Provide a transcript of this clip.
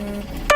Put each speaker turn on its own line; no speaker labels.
음.